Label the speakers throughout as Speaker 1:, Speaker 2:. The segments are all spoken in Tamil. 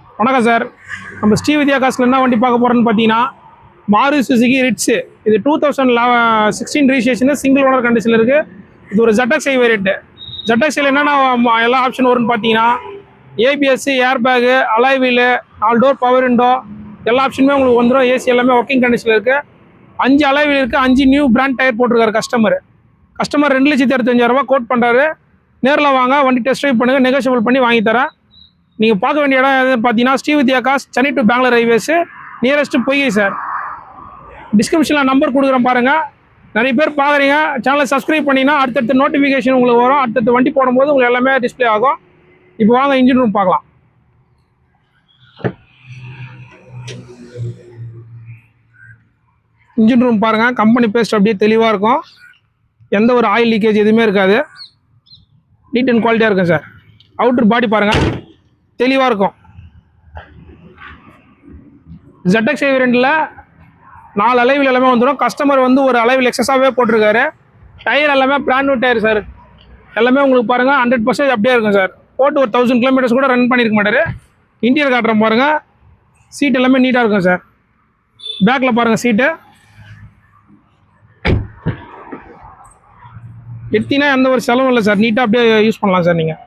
Speaker 1: வணக்கம் சார். நம்ம ஸ்ரீ வித்யா காசில் என்ன வண்டி பார்க்க போகிறோன்னு பார்த்தீங்கன்னா மாரு சுசுகி ரிட்ஸு இது two thousand eleven sixteen registration single owner கண்டிஷனில் இருக்குது இது ஒரு ஜட்டக்ஸை வேரியட்டு ஜட்டக்ஸில் என்னென்ன எல்லா ஆப்ஷன் வரும்னு பார்த்தீங்கன்னா ABS air bag alloy wheel நாலு டோர் பவர் விண்டோ எல்லா ஆப்ஷனுமே உங்களுக்கு வந்துடும் ஏசி எல்லாமே ஒர்க்கிங் கண்டிஷனில் இருக்குது அஞ்சு அலாய் வீல் இருக்குது அஞ்சு நியூ பிராண்ட் டயர் போட்டிருக்காரு கஸ்டமர் கஸ்டமர் ரெண்டு லட்சத்தி அறுபத்தஞ்சாயிரரூபா கோட் பண்ணுறாரு நேரில் வாங்க வண்டி டெஸ்ட் ட்ரைவ் பண்ணுங்கள் நெகோஷியபிள் பண்ணி வாங்கி தரேன். நீங்கள் பார்க்க வேண்டிய இடம் எதுன்னு பார்த்தீங்கன்னா Srividya gas Chennai to Bangalore highways nearest Poigai sir டிஸ்கிரிப்ஷனில் நம்பர் கொடுக்குறேன் பாருங்கள் நிறைய பேர் பார்க்குறீங்க. சேனலை சப்ஸ்கிரைப் பண்ணிங்கன்னா அடுத்தடுத்த நோட்டிஃபிகேஷன் உங்களுக்கு வரும். அடுத்தடுத்த வண்டி போடும்போது உங்களுக்கு எல்லாமே டிஸ்ப்ளே ஆகும். இப்போ வாங்க இன்ஜின் ரூம் பார்க்கலாம். இன்ஜின் ரூம் பாருங்கள் கம்பெனி பேஸ்ட் அப்படியே தெளிவாக இருக்கும். எந்த ஒரு ஆயில் லீக்கேஜ் எதுவுமே இருக்காது. நீட் அண்ட் குவாலிட்டியாக இருக்கும் சார் அவுட்ரு பாடி பாருங்கள் தெளிவாக இருக்கும். ZX ரெண்டில் நாலு அளவில் எல்லாமே வந்துடும். கஸ்டமர் வந்து ஒரு அளவில் எக்ஸஸாகவே போட்டிருக்காரு. டயர் எல்லாமே பிராண்ட் நியூ டயர் சார். எல்லாமே உங்களுக்கு பாருங்கள் ஹண்ட்ரட் பர்சன்டேஜ் அப்படியே இருக்கும் சார். போட்டு ஒரு தௌசண்ட் கிலோமீட்டர்ஸ் கூட ரன் பண்ணியிருக்க மாட்டார். இன்டீரியர் காட்டுறேன் பாருங்கள் சீட் எல்லாமே நீட்டாக இருக்கும் சார். பேக்கில் பாருங்கள் சீட்டு எடுத்தீங்கன்னா எந்த ஒரு செலவும் இல்லை சார். நீட்டாக அப்படியே யூஸ் பண்ணலாம் சார் நீங்கள்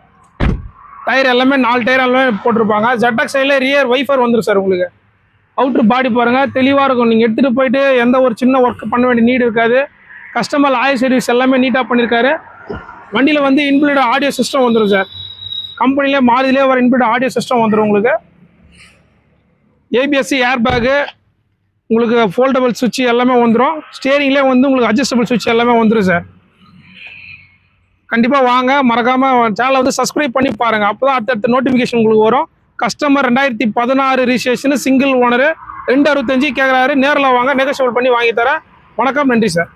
Speaker 1: டயர் எல்லாமே நாலு டயர் எல்லாமே போட்டிருப்பாங்க. ஜெட்டாக் சைடில் ரியர் வைஃபர் வந்துடும் சார் உங்களுக்கு. அவுட்ரு பாடி பாருங்கள் தெளிவாக இருக்கும். நீங்கள் எடுத்துகிட்டு போயிட்டு எந்த ஒரு சின்ன ஒர்க் பண்ண வேண்டிய நீடு இருக்காது. கஸ்டமர் ஆயில் சர்வீஸ் எல்லாமே நீட்டாக பண்ணியிருக்காரு வண்டியில் வந்து இன்பிளிட் ஆடியோ சிஸ்டம் வந்துடும் சார். கம்பெனிலே மாறுதிலே வர இன்பிளிட் ஆடியோ சிஸ்டம் வந்துடும் உங்களுக்கு. ஏபிஎஸ்சி ஏர் பேகு உங்களுக்கு ஃபோல்டபுள் சுவிட்ச் எல்லாமே வந்துடும் ஸ்டேரிங்லேயே வந்து உங்களுக்கு அட்ஜஸ்டபிள் சுவிட்ச் எல்லாமே வந்துடும் சார். கண்டிப்பாக வாங்க. மறக்காமல் சேனலை வந்து சப்ஸ்கிரைப் பண்ணி பாருங்கள் அப்போ தான் அடுத்தடுத்த நோட்டிஃபிகேஷன் உங்களுக்கு வரும். கஸ்டமர் ரெண்டாயிரத்தி பதினாறு ரிஜிஸ்ட்ரேஷன் சிங்கிள் ஓனரு ரெண்டு அறுபத்தஞ்சு கேட்குறாரு நேரில் வாங்க. நெகோஷியபிள் பண்ணி வாங்கி தரேன். வணக்கம். நன்றி சார்